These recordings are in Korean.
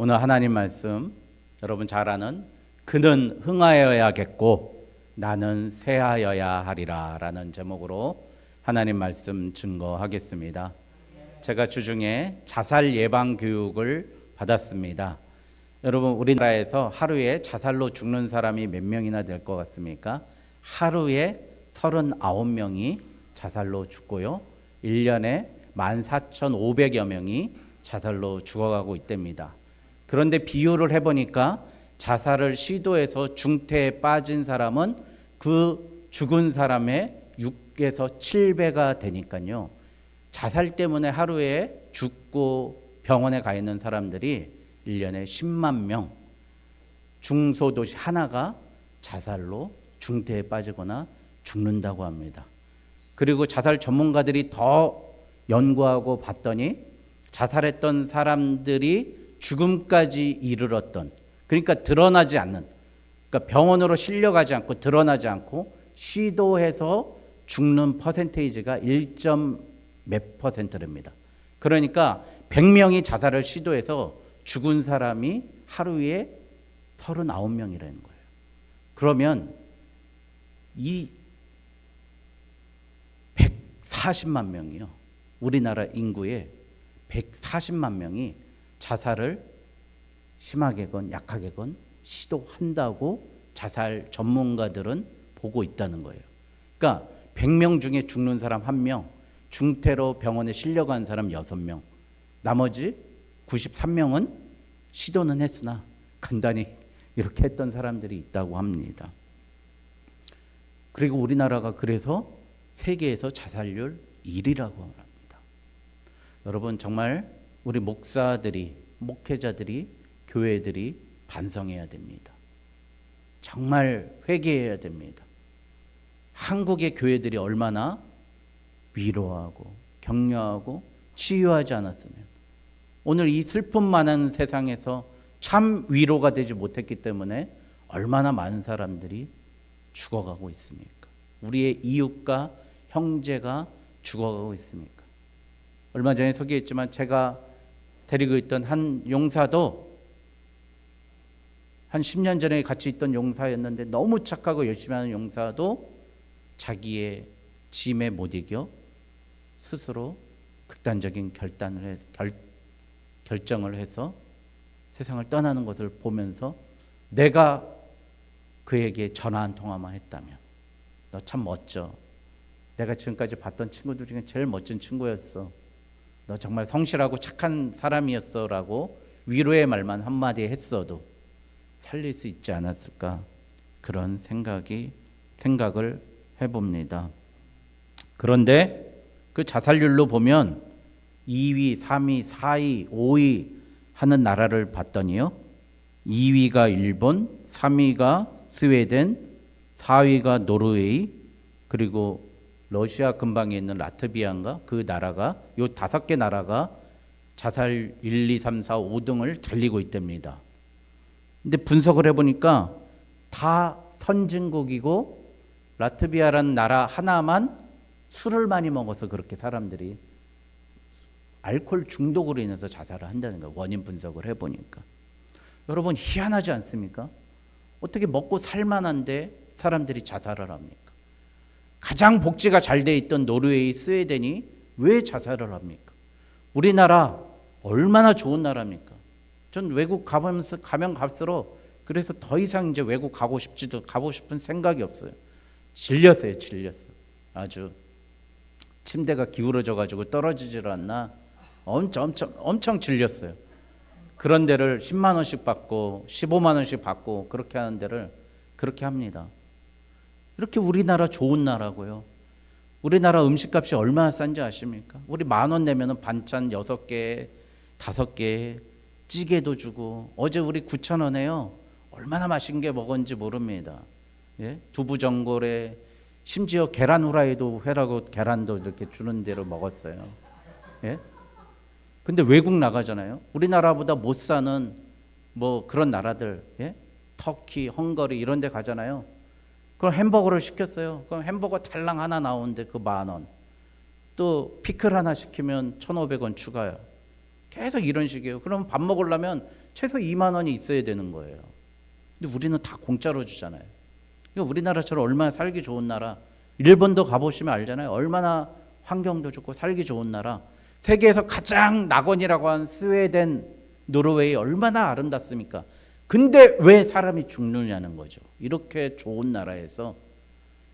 오늘 하나님 말씀 여러분 잘 아는 그는 흥하여야겠고 나는 쇠하여야 하리라라는 제목으로 하나님 말씀 증거하겠습니다. 제가 주중에 자살 예방 교육을 받았습니다. 여러분 우리나라에서 하루에 자살로 죽는 사람이 몇 명이나 될 것 같습니까? 하루에 39명이 자살로 죽고요. 1년에 14,500여 명이 자살로 죽어가고 있답니다. 그런데 비교를 해보니까 자살을 시도해서 중태에 빠진 사람은 그 죽은 사람의 6에서 7배가 되니까요. 자살 때문에 하루에 죽고 병원에 가 있는 사람들이 1년에 10만 명, 중소도시 하나가 자살로 중태에 빠지거나 죽는다고 합니다. 그리고 자살 전문가들이 더 연구하고 봤더니 자살했던 사람들이 죽음까지 이르렀던 그러니까 드러나지 않는 그러니까 병원으로 실려가지 않고 드러나지 않고 시도해서 죽는 퍼센테이지가 1 몇 퍼센트랍니다. 그러니까 100명이 자살을 시도해서 죽은 사람이 하루에 39명이라는 거예요. 그러면 이 140만 명이요. 우리나라 인구의 140만 명이 자살을 심하게건 약하게건 시도한다고 자살 전문가들은 보고 있다는 거예요. 그러니까 100명 중에 죽는 사람 1명, 중태로 병원에 실려간 사람 6명, 나머지 93명은 시도는 했으나 간단히 이렇게 했던 사람들이 있다고 합니다. 그리고 우리나라가 그래서 세계에서 자살률 1위라고 합니다. 여러분 정말 우리 목사들이 목회자들이 교회들이 반성해야 됩니다. 정말 회개해야 됩니다. 한국의 교회들이 얼마나 위로하고 격려하고 치유하지 않았으면 오늘 이 슬픔 많은 세상에서 참 위로가 되지 못했기 때문에 얼마나 많은 사람들이 죽어가고 있습니까? 우리의 이웃과 형제가 죽어가고 있습니까? 얼마 전에 소개했지만 제가 데리고 있던 한 용사도 한 10년 전에 같이 있던 용사였는데 너무 착하고 열심히 하는 용사도 자기의 짐에 못 이겨 스스로 극단적인 결단을 해, 결, 결정을 해서 세상을 떠나는 것을 보면서 내가 그에게 전화 한 통화만 했다면 너 참 멋져. 내가 지금까지 봤던 친구들 중에 제일 멋진 친구였어. 너 정말 성실하고 착한 사람이었어라고 위로의 말만 한마디 했어도 살릴 수 있지 않았을까 그런 생각이 생각을 해봅니다. 그런데 그 자살률로 보면 2위, 3위, 4위, 5위 하는 나라를 봤더니요. 2위가 일본, 3위가 스웨덴, 4위가 노르웨이, 그리고 러시아 근방에 있는 라트비아인가 그 나라가 요 다섯 개 나라가 자살 1, 2, 3, 4, 5등을 달리고 있답니다. 근데 분석을 해보니까 다 선진국이고 라트비아라는 나라 하나만 술을 많이 먹어서 그렇게 사람들이 알코올 중독으로 인해서 자살을 한다는 거예요. 원인 분석을 해보니까. 여러분 희한하지 않습니까? 어떻게 먹고 살만한데 사람들이 자살을 합니까? 가장 복지가 잘 돼 있던 노르웨이, 스웨덴이 왜 자살을 합니까? 우리나라 얼마나 좋은 나라입니까? 전 외국 가면서 가면 갈수록 그래서 더 이상 이제 외국 가고 싶지도 가고 싶은 생각이 없어요. 질렸어요, 질렸어. 아주 침대가 기울어져 가지고 떨어지질 않나 엄청 엄청 엄청 질렸어요. 그런 데를 10만 원씩 받고 15만 원씩 받고 그렇게 하는 데를 그렇게 합니다. 이렇게 우리나라 좋은 나라고요. 우리나라 음식값이 얼마나 싼지 아십니까? 우리 만 원 내면은 반찬 여섯 개, 다섯 개, 찌개도 주고 어제 우리 9천 원에요. 얼마나 맛있는 게 먹었는지 모릅니다. 예? 두부 전골에 심지어 계란 후라이도 회라고 계란도 이렇게 주는 대로 먹었어요. 예? 근데 외국 나가잖아요. 우리나라보다 못 사는 뭐 그런 나라들, 예? 터키, 헝가리 이런 데 가잖아요. 그럼 햄버거를 시켰어요. 그럼 햄버거 달랑 하나 나오는데 그 만 원. 또 피클 하나 시키면 1,500원 추가요. 계속 이런 식이에요. 그럼 밥 먹으려면 최소 2만 원이 있어야 되는 거예요. 근데 우리는 다 공짜로 주잖아요. 그러니까 우리나라처럼 얼마나 살기 좋은 나라, 일본도 가보시면 알잖아요. 얼마나 환경도 좋고 살기 좋은 나라. 세계에서 가장 낙원이라고 한 스웨덴, 노르웨이 얼마나 아름답습니까? 근데 왜 사람이 죽느냐는 거죠. 이렇게 좋은 나라에서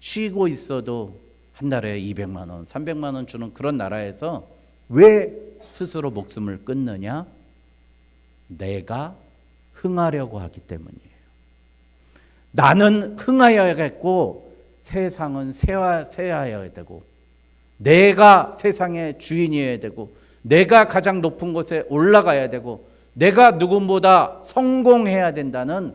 쉬고 있어도 한 달에 200만 원, 300만 원 주는 그런 나라에서 왜 스스로 목숨을 끊느냐? 내가 흥하려고 하기 때문이에요. 나는 흥하여야겠고 세상은 세화, 세하여야 되고 내가 세상의 주인이어야 되고 내가 가장 높은 곳에 올라가야 되고 내가 누구보다 성공해야 된다는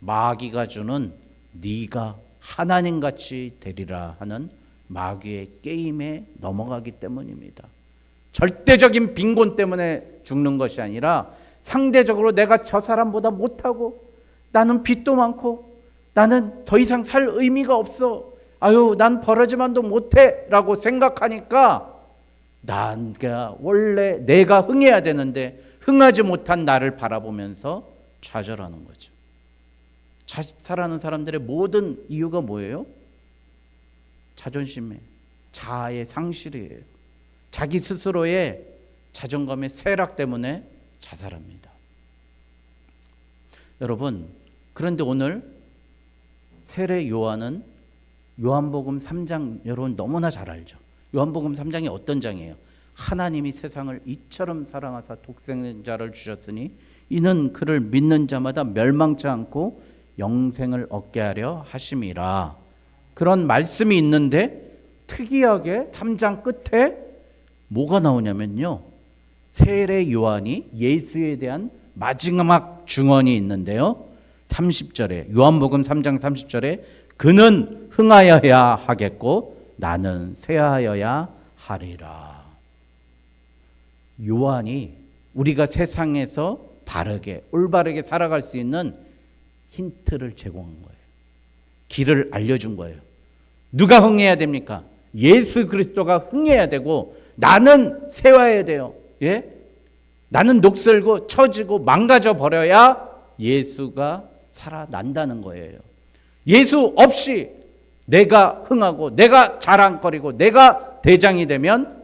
마귀가 주는 네가 하나님 같이 되리라 하는 마귀의 게임에 넘어가기 때문입니다. 절대적인 빈곤 때문에 죽는 것이 아니라 상대적으로 내가 저 사람보다 못하고 나는 빚도 많고 나는 더 이상 살 의미가 없어. 아유, 난 벌어지만도 못해 라고 생각하니까 나가 원래 내가 흥해야 되는데 흥하지 못한 나를 바라보면서 좌절하는 거죠. 자살하는 사람들의 모든 이유가 뭐예요? 자존심에 자아의 상실이에요. 자기 스스로의 자존감의 쇠락 때문에 자살합니다. 여러분, 그런데 오늘 세례 요한은 요한복음 3장 여러분 너무나 잘 알죠. 요한복음 3장이 어떤 장이에요? 하나님이 세상을 이처럼 사랑하사 독생자를 주셨으니 이는 그를 믿는 자마다 멸망치 않고 영생을 얻게 하려 하심이라. 그런 말씀이 있는데 특이하게 3장 끝에 뭐가 나오냐면요. 세례 요한이 예수에 대한 마지막 증언이 있는데요. 30절에 요한복음 3장 30절에 그는 흥하여야 하겠고 나는 쇠하여야 하리라. 요한이 우리가 세상에서 바르게 올바르게 살아갈 수 있는 힌트를 제공한 거예요. 길을 알려준 거예요. 누가 흥해야 됩니까? 예수 그리스도가 흥해야 되고 나는 세워야 돼요. 예? 나는 녹슬고 처지고 망가져 버려야 예수가 살아난다는 거예요. 예수 없이 내가 흥하고 내가 자랑거리고 내가 대장이 되면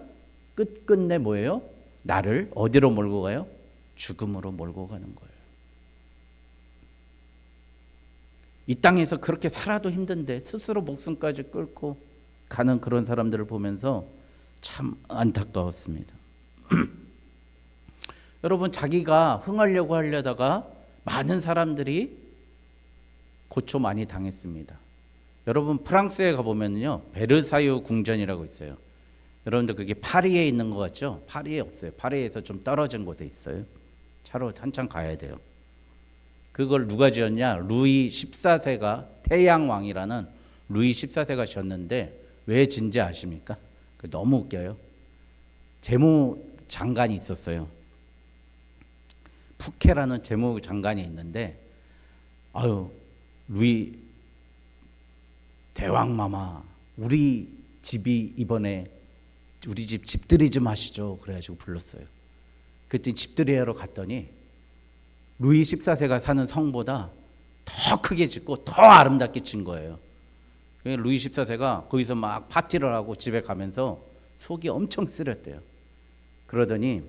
끝끝내 뭐예요? 나를 어디로 몰고 가요? 죽음으로 몰고 가는 거예요. 이 땅에서 그렇게 살아도 힘든데 스스로 목숨까지 끌고 가는 그런 사람들을 보면서 참 안타까웠습니다. 여러분 자기가 흥하려고 하려다가 많은 사람들이 고초 많이 당했습니다. 여러분 프랑스에 가보면요 베르사유 궁전이라고 있어요. 여러분들 그게 파리에 있는 것 같죠? 파리에 없어요. 파리에서 좀 떨어진 곳에 있어요. 차로 한참 가야 돼요. 그걸 누가 지었냐? 루이 14세가 태양 왕이라는 루이 14세가 지었는데 왜 진지 아십니까? 그 너무 웃겨요. 재무 장관이 있었어요. 푸케라는 재무 장관이 있는데 아유 루이 대왕마마 우리 집이 이번에 우리 집 집들이 좀 하시죠. 그래가지고 불렀어요. 그랬더니 집들이 하러 갔더니 루이 14세가 사는 성보다 더 크게 짓고 더 아름답게 진 거예요. 루이 14세가 거기서 막 파티를 하고 집에 가면서 속이 엄청 쓰렸대요. 그러더니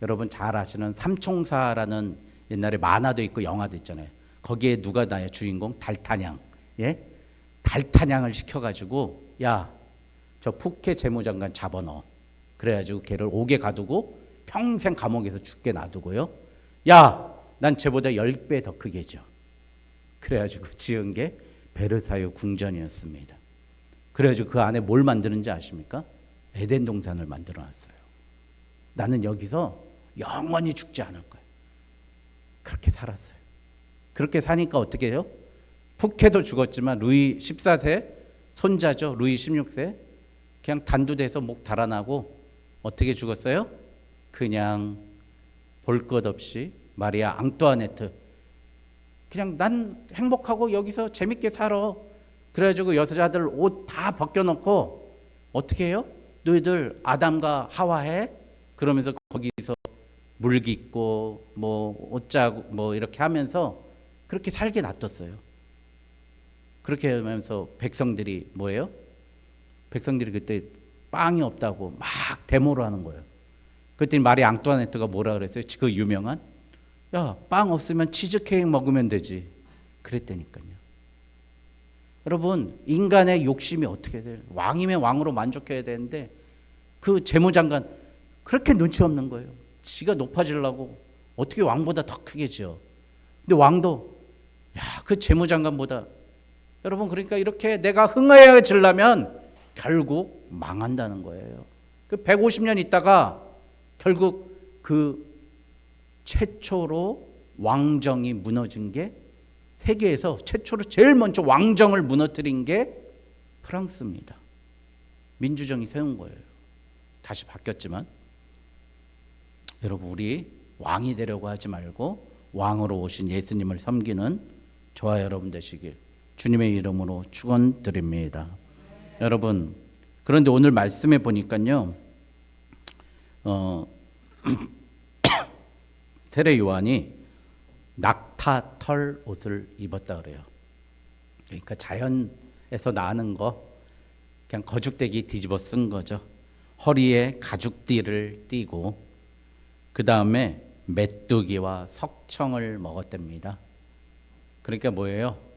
여러분 잘 아시는 삼총사라는 옛날에 만화도 있고 영화도 있잖아요. 거기에 누가 나의 주인공 달타냥, 예? 달타냥을 시켜가지고 야, 저 푸케 재무장관 잡아넣어. 그래가지고 걔를 옥에 가두고 평생 감옥에서 죽게 놔두고요. 야, 난 쟤보다 10배 더 져. 그래가지고 지은 게 베르사유 궁전이었습니다. 그래가지고 그 안에 뭘 만드는지 아십니까? 에덴 동산을 만들어 놨어요. 나는 여기서 영원히 죽지 않을 거야. 그렇게 살았어요. 그렇게 사니까 어떻게 해요? 푸케도 죽었지만 루이 14세 손자죠. 루이 16세 그냥 단두대서 목 달아나고 어떻게 죽었어요? 그냥 볼 것 없이 마리아 앙뚜아네트 그냥 난 행복하고 여기서 재밌게 살아. 그래가지고 여자들 옷 다 벗겨놓고 어떻게 해요? 너희들 아담과 하와해? 그러면서 거기서 물깃고 뭐 옷자고 뭐 이렇게 하면서 그렇게 살게 놔뒀어요. 그렇게 하면서 백성들이 뭐예요? 백성들이 그때 빵이 없다고 막 데모를 하는 거예요. 그랬더니 마리 앙뚜아네트가 뭐라 그랬어요? 그 유명한 야, 빵 없으면 치즈케이크 먹으면 되지. 그랬다니까요. 여러분, 인간의 욕심이 어떻게 돼요? 왕이면 왕으로 만족해야 되는데 그 재무장관 그렇게 눈치 없는 거예요. 지가 높아지려고 어떻게 왕보다 더 크게 지어. 근데 왕도 야, 그 재무장관보다 여러분 그러니까 이렇게 내가 흥해지려면 결국 망한다는 거예요. 그 150년 있다가 결국 그 최초로 왕정이 무너진 게 세계에서 최초로 제일 먼저 왕정을 무너뜨린 게 프랑스입니다. 민주정이 세운 거예요. 다시 바뀌었지만 여러분 우리 왕이 되려고 하지 말고 왕으로 오신 예수님을 섬기는 저와 여러분 되시길 주님의 이름으로 축원드립니다. 여러분 그런데 오늘 말씀에 보니까요. 어 세례 요한이 낙타 털 옷을 입었다 그래요. 그러니까 자연에서 나는 거 그냥 거죽대기 뒤집어 쓴 거죠. 허리에 가죽띠를 띠고 그 다음에 메뚜기와 석청을 먹었답니다. 그러니까 뭐예요?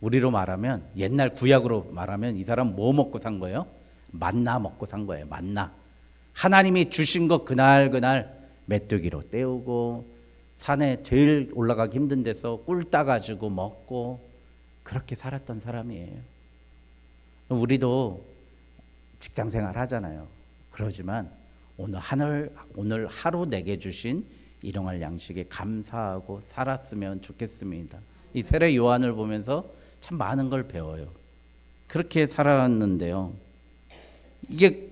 우리로 말하면 옛날 구약으로 말하면 이 사람 뭐 먹고 산 거예요? 만나 먹고 산 거예요. 만나. 하나님이 주신 거 그날 그날 메뚜기로 때우고 산에 제일 올라가기 힘든 데서 꿀 따가지고 먹고 그렇게 살았던 사람이에요. 우리도 직장 생활 하잖아요. 그러지만 오늘 하늘 오늘 하루 내게 주신 일용할 양식에 감사하고 살았으면 좋겠습니다. 이 세례 요한을 보면서 참 많은 걸 배워요. 그렇게 살았는데요. 이게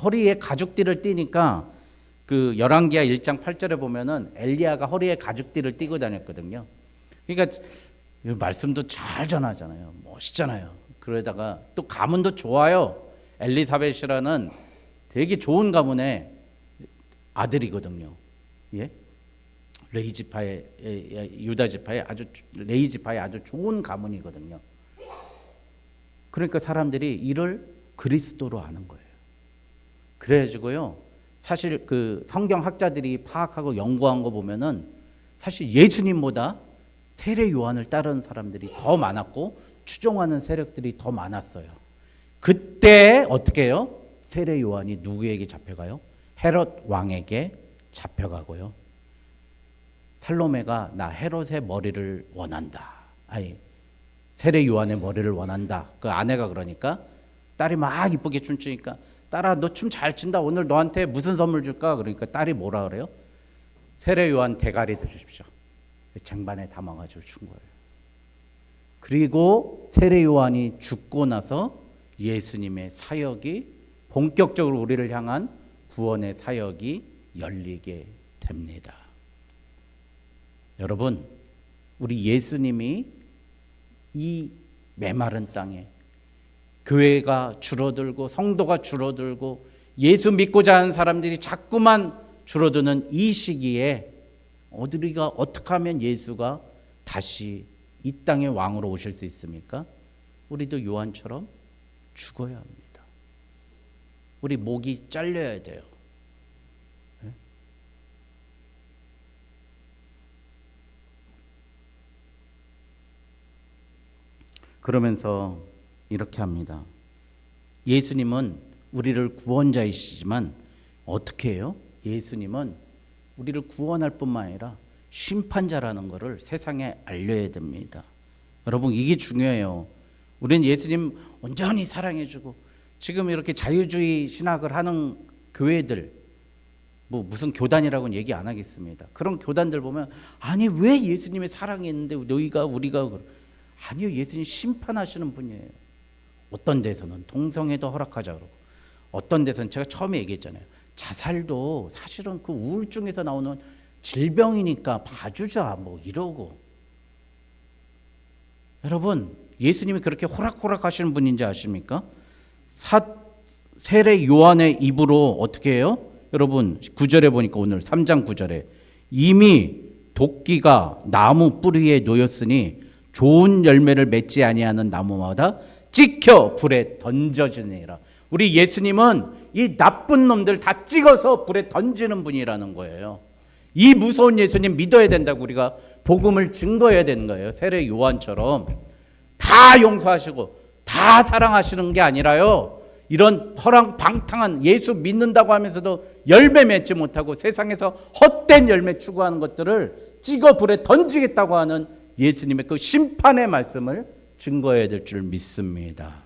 허리에 가죽띠를 띠니까 그 열왕기하 1장 8절에 보면은 엘리야가 허리에 가죽띠를 띠고 다녔거든요. 그러니까 이 말씀도 잘 전하잖아요. 멋있잖아요. 그러다가 또 가문도 좋아요. 엘리사벳이라는 되게 좋은 가문의 아들이거든요. 예? 레이 지파의 예, 예, 유다 지파의 아주 레이 지파의 아주 좋은 가문이거든요. 그러니까 사람들이 이를 그리스도로 아는 거예요. 그래가지고요. 사실 그 성경 학자들이 파악하고 연구한 거 보면은 사실 예수님보다 세례 요한을 따르는 사람들이 더 많았고 추종하는 세력들이 더 많았어요. 그때 어떻게 해요? 세례 요한이 누구에게 잡혀가요? 헤롯 왕에게 잡혀가고요. 살로메가 나 헤롯의 머리를 원한다. 아니 세례 요한의 머리를 원한다. 그 아내가 그러니까 딸이 막 이쁘게 춤추니까 딸아 너 춤 잘 춘다. 오늘 너한테 무슨 선물 줄까? 그러니까 딸이 뭐라 그래요? 세례 요한 대가리 도 주십시오. 쟁반에 담아가지고 준 거예요. 그리고 세례 요한이 죽고 나서 예수님의 사역이 본격적으로 우리를 향한 구원의 사역이 열리게 됩니다. 여러분, 우리 예수님이 이 메마른 땅에 교회가 줄어들고 성도가 줄어들고 예수 믿고자 하는 사람들이 자꾸만 줄어드는 이 시기에 우리가 어떻게 하면 예수가 다시 이 땅의 왕으로 오실 수 있습니까? 우리도 요한처럼 죽어야 합니다. 우리 목이 잘려야 돼요. 그러면서 이렇게 합니다. 예수님은 우리를 구원자이시지만 어떻게 해요? 예수님은 우리를 구원할 뿐만 아니라 심판자라는 것을 세상에 알려야 됩니다. 여러분 이게 중요해요. 우리는 예수님 온전히 사랑해주고 지금 이렇게 자유주의 신학을 하는 교회들 뭐 무슨 교단이라고는 얘기 안 하겠습니다. 그런 교단들 보면 아니 왜 예수님의 사랑이 있는데 너희가 우리가 아니요 예수님 심판하시는 분이에요. 어떤 데서는 동성애도 허락하자 그러고 어떤 데서는 제가 처음에 얘기했잖아요. 자살도 사실은 그 우울증에서 나오는 질병이니까 봐주자 뭐 이러고 여러분 예수님이 그렇게 호락호락 하시는 분인지 아십니까? 사, 세례 요한의 입으로 어떻게 해요? 여러분 9절에 보니까 오늘 3장 9절에 이미 도끼가 나무 뿌리에 놓였으니 좋은 열매를 맺지 아니하는 나무마다 찍혀 불에 던져지니라. 우리 예수님은 이 나쁜 놈들 다 찍어서 불에 던지는 분이라는 거예요. 이 무서운 예수님 믿어야 된다고 우리가 복음을 증거해야 되는 거예요. 세례 요한처럼 다 용서하시고 다 사랑하시는 게 아니라요. 이런 허랑 방탕한 예수 믿는다고 하면서도 열매 맺지 못하고 세상에서 헛된 열매 추구하는 것들을 찍어 불에 던지겠다고 하는 예수님의 그 심판의 말씀을 증거해야 될 줄 믿습니다.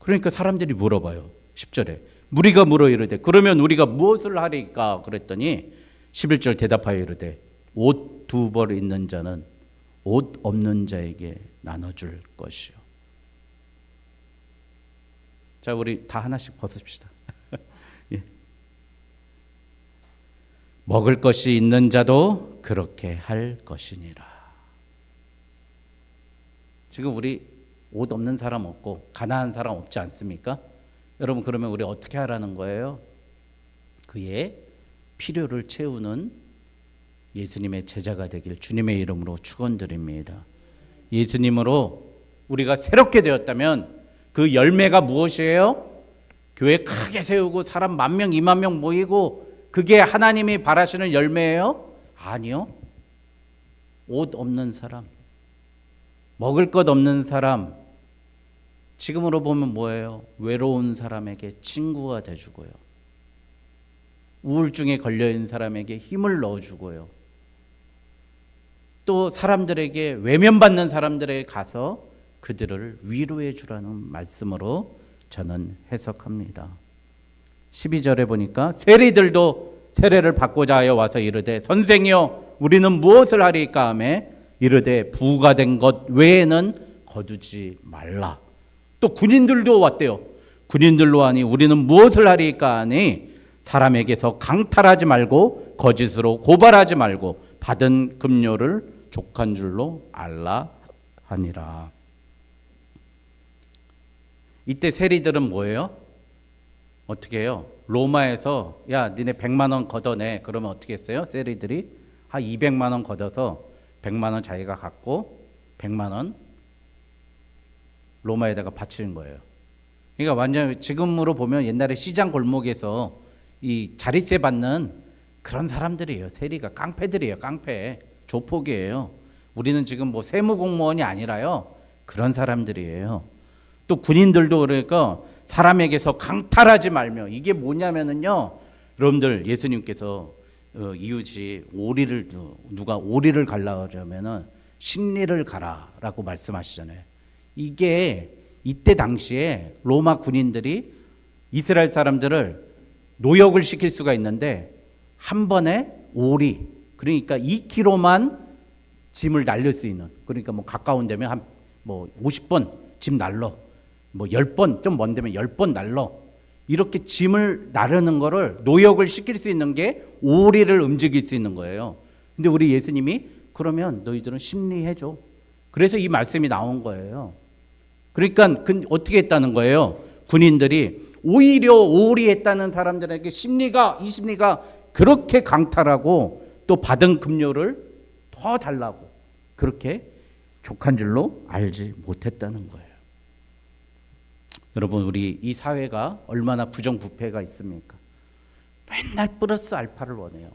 그러니까 사람들이 물어봐요. 10절에. 무리가 물어 이르되 그러면 우리가 무엇을 하리까 그랬더니 11절 대답하여 이르되 옷 두 벌 있는 자는 옷 없는 자에게 나눠 줄 것이요. 자, 우리 다 하나씩 벗읍시다. 먹을 것이 있는 자도 그렇게 할 것이니라. 지금 우리 옷 없는 사람 없고 가난한 사람 없지 않습니까? 여러분 그러면 우리 어떻게 하라는 거예요? 그의 필요를 채우는 예수님의 제자가 되길 주님의 이름으로 축원드립니다. 예수님으로 우리가 새롭게 되었다면 그 열매가 무엇이에요? 교회 크게 세우고 사람 만 명, 이만 명 모이고 그게 하나님이 바라시는 열매예요? 아니요. 옷 없는 사람, 먹을 것 없는 사람, 지금으로 보면 뭐예요? 외로운 사람에게 친구가 돼주고요. 우울증에 걸려 있는 사람에게 힘을 넣어주고요. 또 사람들에게 외면받는 사람들에게 가서 그들을 위로해 주라는 말씀으로 저는 해석합니다. 12절에 보니까 세리들도 세례를 받고자 하여 와서 이르되 선생이여 우리는 무엇을 하리까 하매 이르되 부가 된 것 외에는 거두지 말라. 또 군인들도 왔대요. 군인들로 하니 우리는 무엇을 하리까 하니 사람에게서 강탈하지 말고 거짓으로 고발하지 말고 받은 급료를 족한 줄로 알라 하니라. 이때 세리들은 뭐예요? 어떻게 해요? 로마에서 야 니네 100만 원 걷어내 그러면 어떻게 했어요? 세리들이 한 200만 원 걷어서 100만 원 자기가 갖고 100만 원 로마에다가 바치는 거예요. 그러니까 완전 지금으로 보면 옛날에 시장 골목에서 이 자리세 받는 그런 사람들이에요. 세리가 깡패들이에요. 깡패. 조폭이에요. 우리는 지금 뭐 세무 공무원이 아니라요. 그런 사람들이에요. 또 군인들도 그러니까 사람에게서 강탈하지 말며 이게 뭐냐면은요. 여러분들 예수님께서 어, 이웃이 오리를 누가 오리를 갈라 그러면은 심리를 가라라고 말씀하시잖아요. 이게 이때 당시에 로마 군인들이 이스라엘 사람들을 노역을 시킬 수가 있는데 한 번에 오리 그러니까 2kg만 짐을 날릴 수 있는 그러니까 뭐 가까운 데면 한 뭐 50번 짐 날러 뭐 10번 좀 먼 데면 10번 날러 이렇게 짐을 나르는 거를 노역을 시킬 수 있는 게 오리를 움직일 수 있는 거예요. 근데 우리 예수님이 그러면 너희들은 심리해 줘. 그래서 이 말씀이 나온 거예요. 그러니까 그 어떻게 했다는 거예요? 군인들이 오히려 오리했다는 사람들에게 심리가 이 심리가 그렇게 강탈하고 또 받은 급료를 더 달라고 그렇게 족한 줄로 알지 못했다는 거예요. 여러분 우리 이 사회가 얼마나 부정부패가 있습니까? 맨날 플러스 알파를 원해요.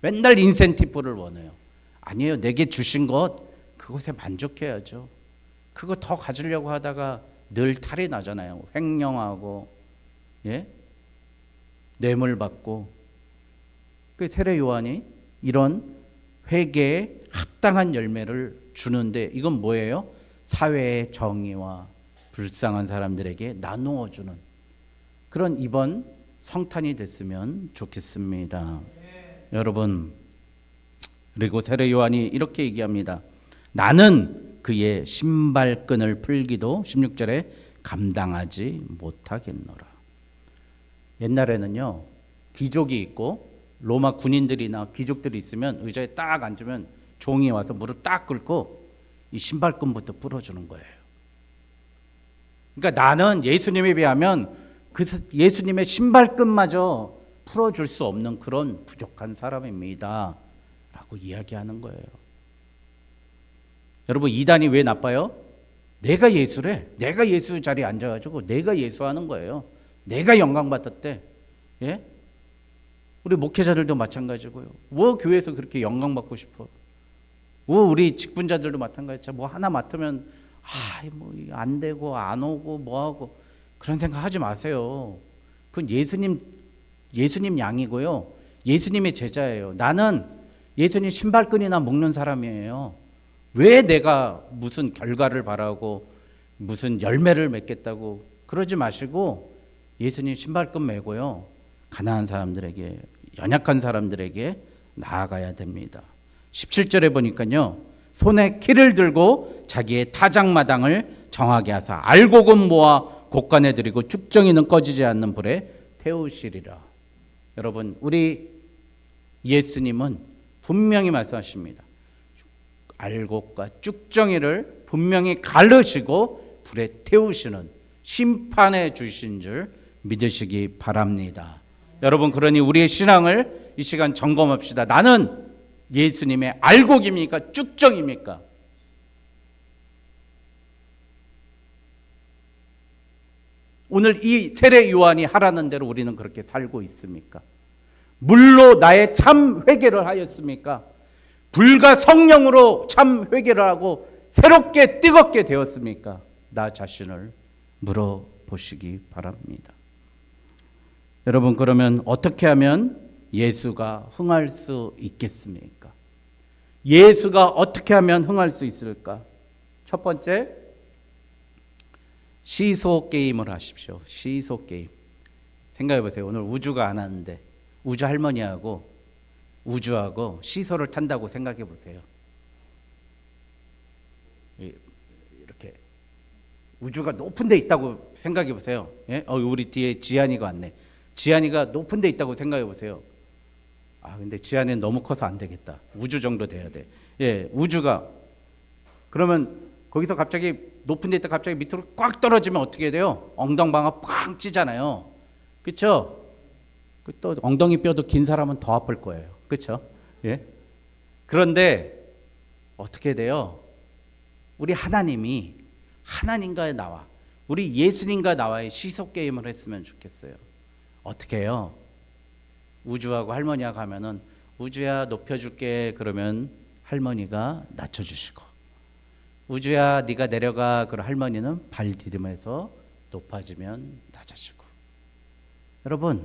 맨날 인센티브를 원해요. 아니에요. 내게 주신 것 그것에 만족해야죠. 그거 더 가지려고 하다가 늘 탈이 나잖아요. 횡령하고 예? 뇌물 받고 그 세례 요한이 이런 회개에 합당한 열매를 주는데 이건 뭐예요? 사회의 정의와 불쌍한 사람들에게 나누어 주는 그런 이번 성탄이 됐으면 좋겠습니다. 여러분 그리고 세례 요한이 이렇게 얘기합니다. 나는 그의 신발끈을 풀기도 16절에 감당하지 못하겠노라. 옛날에는요. 귀족이 있고 로마 군인들이나 귀족들이 있으면 의자에 딱 앉으면 종이 와서 무릎 딱 꿇고 이 신발끈부터 풀어주는 거예요. 그러니까 나는 예수님에 비하면 그 사- 예수님의 신발끈마저 풀어줄 수 없는 그런 부족한 사람입니다. 라고 이야기하는 거예요. 여러분 이단이 왜 나빠요? 내가 예수래. 내가 예수 자리에 앉아가지고 내가 예수하는 거예요. 내가 영광 받았대. 예? 우리 목회자들도 마찬가지고요. 뭐 교회에서 그렇게 영광 받고 싶어? 뭐 우리 직분자들도 마찬가지죠. 뭐 하나 맡으면 아뭐안 되고 안 오고 뭐 하고 그런 생각 하지 마세요. 그건 예수님 예수님 양이고요. 예수님의 제자예요. 나는 예수님 신발끈이나 묶는 사람이에요. 왜 내가 무슨 결과를 바라고 무슨 열매를 맺겠다고 그러지 마시고 예수님 신발끈 메고요. 가난한 사람들에게 연약한 사람들에게 나아가야 됩니다. 17절에 보니까요. 손에 키를 들고 자기의 타작마당을 정하게 하사 알곡은 모아 곡간에 들이고 죽정이는 꺼지지 않는 불에 태우시리라. 여러분 우리 예수님은 분명히 말씀하십니다. 알곡과 쭉정이를 분명히 가르시고 불에 태우시는 심판해 주신 줄 믿으시기 바랍니다. 여러분 그러니 우리의 신앙을 이 시간 점검합시다. 나는 예수님의 알곡입니까? 쭉정입니까? 오늘 이 세례 요한이 하라는 대로 우리는 그렇게 살고 있습니까? 물로 나의 참 회개를 하였습니까? 불과 성령으로 참 회개를 하고 새롭게 뜨겁게 되었습니까? 나 자신을 물어보시기 바랍니다. 여러분 그러면 어떻게 하면 예수가 흥할 수 있겠습니까? 예수가 어떻게 하면 흥할 수 있을까? 첫 번째 시소 게임을 하십시오. 시소 게임. 생각해 보세요. 오늘 우주가 안 하는데 우주 할머니하고 우주하고 시소를 탄다고 생각해 보세요. 이- 이렇게 우주가 높은 데 있다고 생각해 보세요. 예? 어, 우리 뒤에 지안이가 왔네. 지안이가 높은 데 있다고 생각해 보세요. 아, 근데 지안이는 너무 커서 안 되겠다. 우주 정도 돼야 돼. 예, 우주가 그러면 거기서 갑자기 높은 데 있다 갑자기 밑으로 꽉 떨어지면 어떻게 돼요? 엉덩방아 꽝 찌잖아요. 그렇죠? 또 엉덩이 뼈도 긴 사람은 더 아플 거예요. 그렇죠? 예? 그런데 어떻게 돼요? 우리 하나님이 하나님과 나와 우리 예수님과 나와의 시속 게임을 했으면 좋겠어요. 어떻게 해요? 우주하고 할머니하고 가면은 우주야 높여줄게 그러면 할머니가 낮춰주시고 우주야 네가 내려가 그럼 할머니는 발 디디면서 높아지면 낮아지고 여러분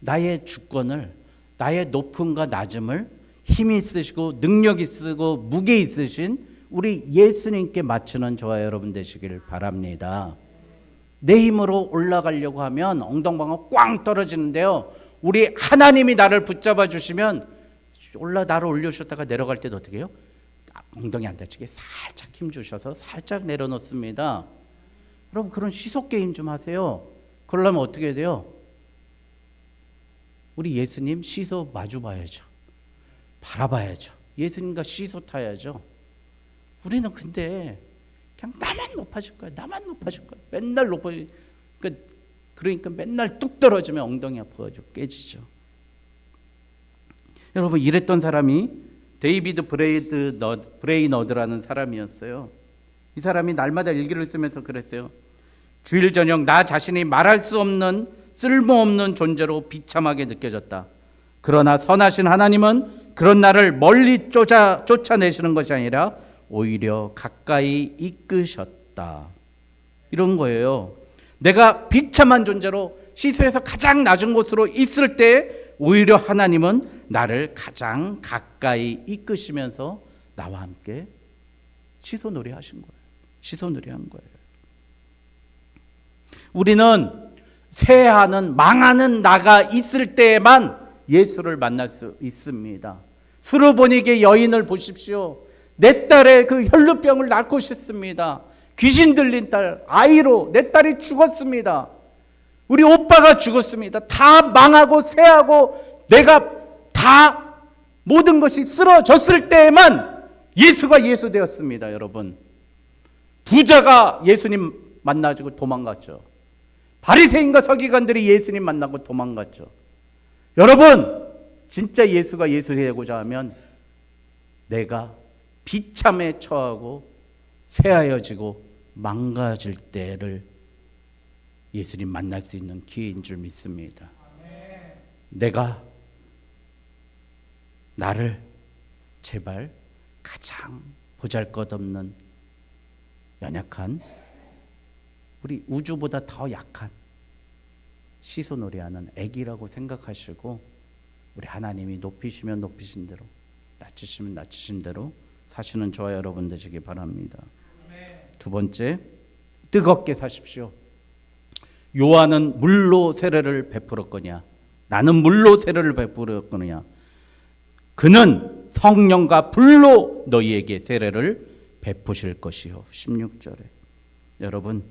나의 주권을 나의 높음과 낮음을 힘 있으시고 능력 있으고 무게 있으신 우리 예수님께 맞추는 저와 여러분 되시길 바랍니다. 내 힘으로 올라가려고 하면 엉덩방아 꽝 떨어지는데요. 우리 하나님이 나를 붙잡아 주시면 올라 나를 올려주셨다가 내려갈 때도 어떻게 해요? 아, 엉덩이 안 다치게 살짝 힘 주셔서 살짝 내려놓습니다. 여러분 그런 시속 게임 좀 하세요. 그러려면 어떻게 돼요? 우리 예수님 시소 마주 봐야죠. 바라봐야죠. 예수님과 시소 타야죠. 우리는 근데 그냥 나만 높아질 거야. 나만 높아질 거야. 맨날 높아. 그러니까, 그러니까 맨날 뚝 떨어지면 엉덩이 아파가지고 깨지죠. 여러분 이랬던 사람이 데이비드 브레이드 너, 브레이너드라는 사람이었어요. 이 사람이 날마다 일기를 쓰면서 그랬어요. 주일 저녁 나 자신이 말할 수 없는 쓸모없는 존재로 비참하게 느껴졌다. 그러나 선하신 하나님은 그런 나를 멀리 쫓아 쫓아내시는 것이 아니라 오히려 가까이 이끄셨다. 이런 거예요. 내가 비참한 존재로 시소에서 가장 낮은 곳으로 있을 때 오히려 하나님은 나를 가장 가까이 이끄시면서 나와 함께 시소놀이 하신 거예요. 시소놀이 한 거예요. 우리는 새하는 망하는 나가 있을 때에만 예수를 만날 수 있습니다. 수르보닉의 여인을 보십시오. 내 딸의 그 혈루병을 낳고 싶습니다. 귀신 들린 딸 아이로 내 딸이 죽었습니다. 우리 오빠가 죽었습니다. 다 망하고 쇠하고 내가 다 모든 것이 쓰러졌을 때에만 예수가 예수 되었습니다, 여러분. 부자가 예수님 만나지고 도망갔죠. 바리새인과 서기관들이 예수님 만나고 도망갔죠. 여러분, 진짜 예수가 예수 되고자 하면 내가 비참에 처하고 쇠하여지고 망가질 때를 예수님 만날 수 있는 기회인 줄 믿습니다. 내가 나를 제발 가장 보잘것없는 연약한 우리 우주보다 더 약한 시소놀이하는 애기라고 생각하시고 우리 하나님이 높이시면 높이신 대로 낮추시면 낮추신 대로 사시는 저와 여러분 되시기 바랍니다. 두 번째 뜨겁게 사십시오. 요한은 물로 세례를 베풀었거냐 나는 물로 세례를 베풀었거냐 그는 성령과 불로 너희에게 세례를 베푸실 것이요. 16절에. 여러분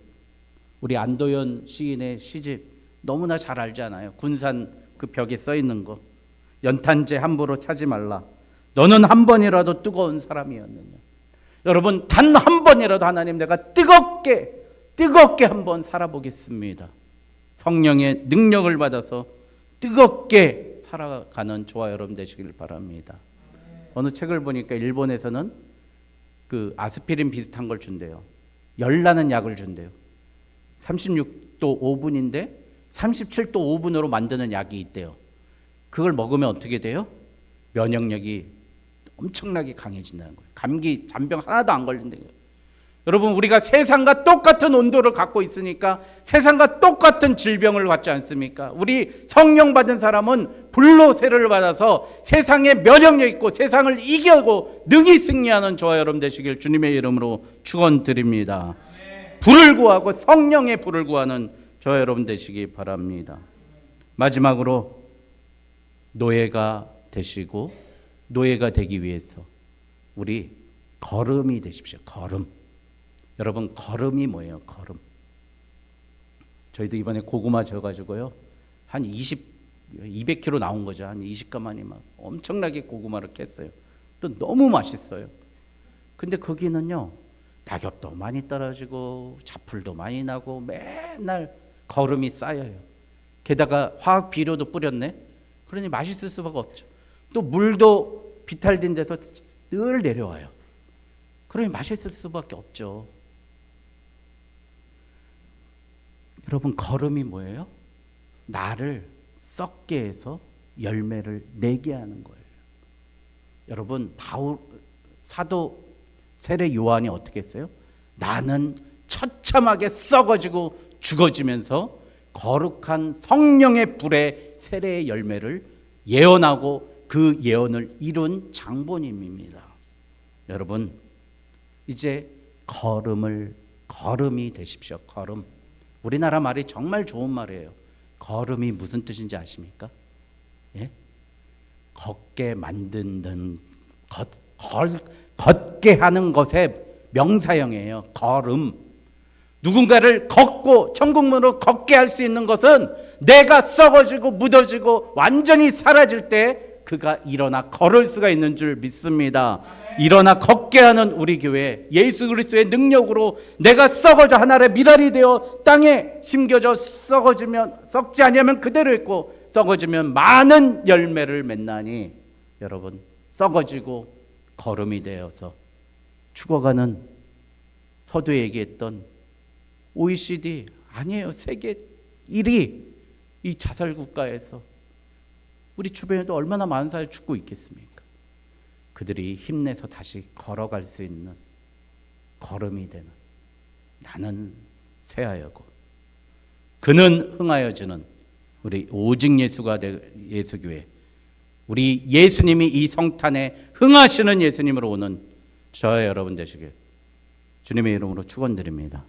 우리 안도현 시인의 시집 너무나 잘 알잖아요? 군산 그 벽에 써 있는 거. 연탄재 함부로 차지 말라. 너는 한 번이라도 뜨거운 사람이었느냐 여러분 단 한 번이라도 하나님 내가 뜨겁게 뜨겁게 한번 살아보겠습니다. 성령의 능력을 받아서 뜨겁게 살아가는 저와 여러분 되시길 바랍니다. 어느 책을 보니까 일본에서는 그 아스피린 비슷한 걸 준대요. 열 나는 약을 준대요. 36도 5분인데 37도 5분으로 만드는 약이 있대요. 그걸 먹으면 어떻게 돼요? 면역력이 엄청나게 강해진다는 거예요. 감기 잔병 하나도 안 걸린대요. 여러분 우리가 세상과 똑같은 온도를 갖고 있으니까 세상과 똑같은 질병을 갖지 않습니까? 우리 성령 받은 사람은 불로 세를 받아서 세상에 면역력 있고 세상을 이겨고 능히 승리하는 저와 여러분 되시길 주님의 이름으로 축원드립니다. 불을 구하고 성령의 불을 구하는 저와 여러분 되시기 바랍니다. 마지막으로 노예가 되시고 노예가 되기 위해서 우리 걸음이 되십시오. 걸음. 여러분 걸음이 뭐예요? 걸음. 저희도 이번에 고구마 져 가지고요 한 20, 200kg 나온 거죠. 한 20가만이 막 엄청나게 고구마를 깼어요. 또 너무 맛있어요. 근데 거기는요 낙엽도 많이 떨어지고 자풀도 많이 나고 맨날 걸음이 쌓여요. 게다가 화학 비료도 뿌렸네. 그러니 맛있을 수밖에 없죠. 또 물도 비탈된 데서 늘 내려와요. 그러니 맛있을 수밖에 없죠. 여러분 걸음이 뭐예요? 나를 썩게 해서 열매를 내게 하는 거예요. 여러분 바울 사도 세례 요한이 어떻게 했어요? 나는 처참하게 썩어지고 죽어지면서 거룩한 성령의 불에 세례의 열매를 예언하고 그 예언을 이룬 장본인입니다. 여러분 이제 걸음을 걸음이 되십시오. 걸음. 우리나라 말이 정말 좋은 말이에요. 걸음이 무슨 뜻인지 아십니까? 예? 걷게 만드는 걷, 걸, 걷게 하는 것의 명사형이에요. 걸음. 누군가를 걷고 천국문으로 걷게 할 수 있는 것은 내가 썩어지고 묻어지고 완전히 사라질 때 그가 일어나 걸을 수가 있는 줄 믿습니다. 일어나 걷게 하는 우리 교회 예수 그리스도의 능력으로 내가 썩어져 하나의 미랄이 되어 땅에 심겨져 썩어지면 썩지 아니하면 그대로 있고 썩어지면 많은 열매를 맺나니 여러분 썩어지고 걸음이 되어서 죽어가는 서두에 얘기했던 OECD 아니에요 세계 1위 이 자살 국가에서 우리 주변에도 얼마나 많은 사람이 죽고 있겠습니까? 그들이 힘내서 다시 걸어갈 수 있는 걸음이 되는 나는 쇠하여고 그는 흥하여지는 우리 오직 예수가 되 예수교회 우리 예수님이 이 성탄에 흥하시는 예수님으로 오는 저와 여러분 되시길 주님의 이름으로 축원드립니다.